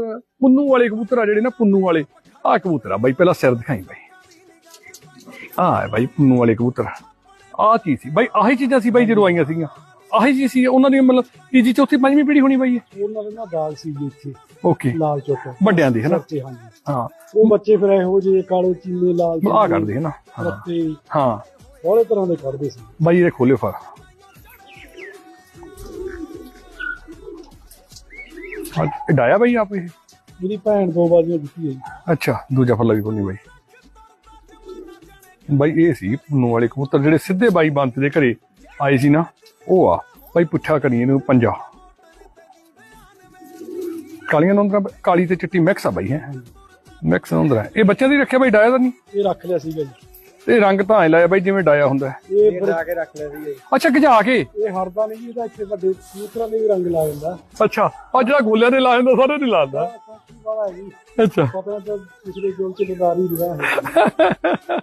ਕਬੂਤਰ ਪੁੰਨੂ ਵਾਲੇ ਕਬੂਤਰ ਆ ਜਿਹੜੇ ਨਾ ਪੁੰਨੂ ਵਾਲੇ। ਆ ਕਬੂਤਰ ਆ ਬਾਈ ਪਹਿਲਾਂ ਸਿਰ ਦਿਖਾਈ ਬਾਈ। ਆ ਬਾਈ ਪੁੰਨੂ ਵਾਲੇ ਕਬੂਤਰ। ਆ ਚੀਜ਼ ਸੀ। ਬਾਈ ਆਹੀ ਚੀਜ਼ਾਂ ਸੀ ਬਾਈ ਜਦੋਂ ਆਈਆਂ ਸੀਗੀਆਂ। ਆਹੀ ਚੀਜ਼ ਸੀ ਉਹਨਾਂ ਦੀ ਮਤਲਬ ਤੀਜੀ ਚੌਥੀ ਪੰਜਵੀਂ ਪੀੜ੍ਹੀ ਹੋਣੀ ਬਾਈ ਇਹ? ਉਹਨਾਂ ਦੇ ਨਾ ਦਾਲ ਸੀ ਜੀ ਇੱਥੇ। ਓਕੇ। ਲਾਲ ਚੁੱਕ। ਵੱਡਿਆਂ ਦੀ ਹੈ ਨਾ? ਬੱਚੇ ਹਾਂਜੀ। ਹਾਂ। ਉਹ ਬੱਚੇ ਫਿਰ ਇਹੋ ਜਿਹੇ ਕਾਲੇ ਚੀਨੇ ਲਾਲ ਆ ਕੱਢਦੇ ਹੈ ਨਾ? ਹਾਂ। ਹਾਂ। ਬਹੁਤ ਤਰ੍ਹਾਂ ਦੇ ਕੱਢਦੇ ਸੀ। ਬਾਈ ਇਹ ਖੋਲਿਓ ਫਰ ਇਹ ਡਾਇਆ ਬਾਈ ਆਪ ਇਹ? ਮੇਰੀ ਭੈਣ ਦੋ ਬਾਜੀਆਂ ਦਿੱਤੀ ਹੈ ਜੀ। ਅੱਛਾ ਦੂਜਾ ਫੱਲਾ ਵੀ ਕੋਨੀ ਬਾਈ। ਬਾਈ ਇਹ ਸੀ ਪੁੰਨੂ ਵਾਲੇ ਕਬੂਤਰ ਜਿਹੜੇ ਸਿੱਧੇ ਬਾਈ ਬੰਤ ਦੇ ਘਰੇ ਆਏ ਸੀ ਨਾ ਉਹ ਆ। ਬਾਈ ਪੁੱਠਾ ਕਰੀ ਇਹਨੂੰ ਪੰਜਾ। ਕਾਲੀਆਂ ਨੰਦਰਾ ਕਾਲੀ ਤੇ ਚਿੱਟੀ ਮਿਕਸ ਆ ਬਾਈ ਹੈ। ਮਿਕਸ ਨੰਦਰਾ ਇਹ ਬੱਚਿਆਂ ਦੀ ਰੱਖਿਆ ਬਾਈ ਡਾਇਆ ਤਾਂ ਨਹੀਂ? ਇਹ ਰੱਖ ਲਿਆ ਸੀਗਾ ਜੀ। ਇਹ ਰੰਗ ਤਾਂ ਐ ਲਾਇਆ ਬਾਈ ਜਿਵੇਂ ਡਾਇਆ ਹੁੰਦਾ ਹੈ। ਇਹ ਫਿਰ- ਕੇ ਰੱਖ ਲਿਆ ਸੀ ਅੱਛਾ ਗਜਾ ਕੇ। ਇਹ ਹਰਦਾ ਨਹੀਂ ਜੀ ਇਹਦਾ ਇੱਥੇ ਵੱਡੇ ਕਬੂਤਰਾਂ ਦੇ ਵੀ ਰੰਗ ਲਾ ਜਾਂਦਾ ਅੱਛਾ ਆ ਜਿਹੜਾ ਗੋਲਿਆਂ ਦੇ ਲਾ ਜਾਂਦਾ ਸਾਰੇ ਨਹੀਂ ਲਾਉਂਦਾ ਜੀ। ਅੱਛਾ। ਪਤਾ ਤਾਂ ਪਿਛਲੇ ਜੋਲ ਚ ਲਦਾਰੀ ਰਿਹਾ ਹੈ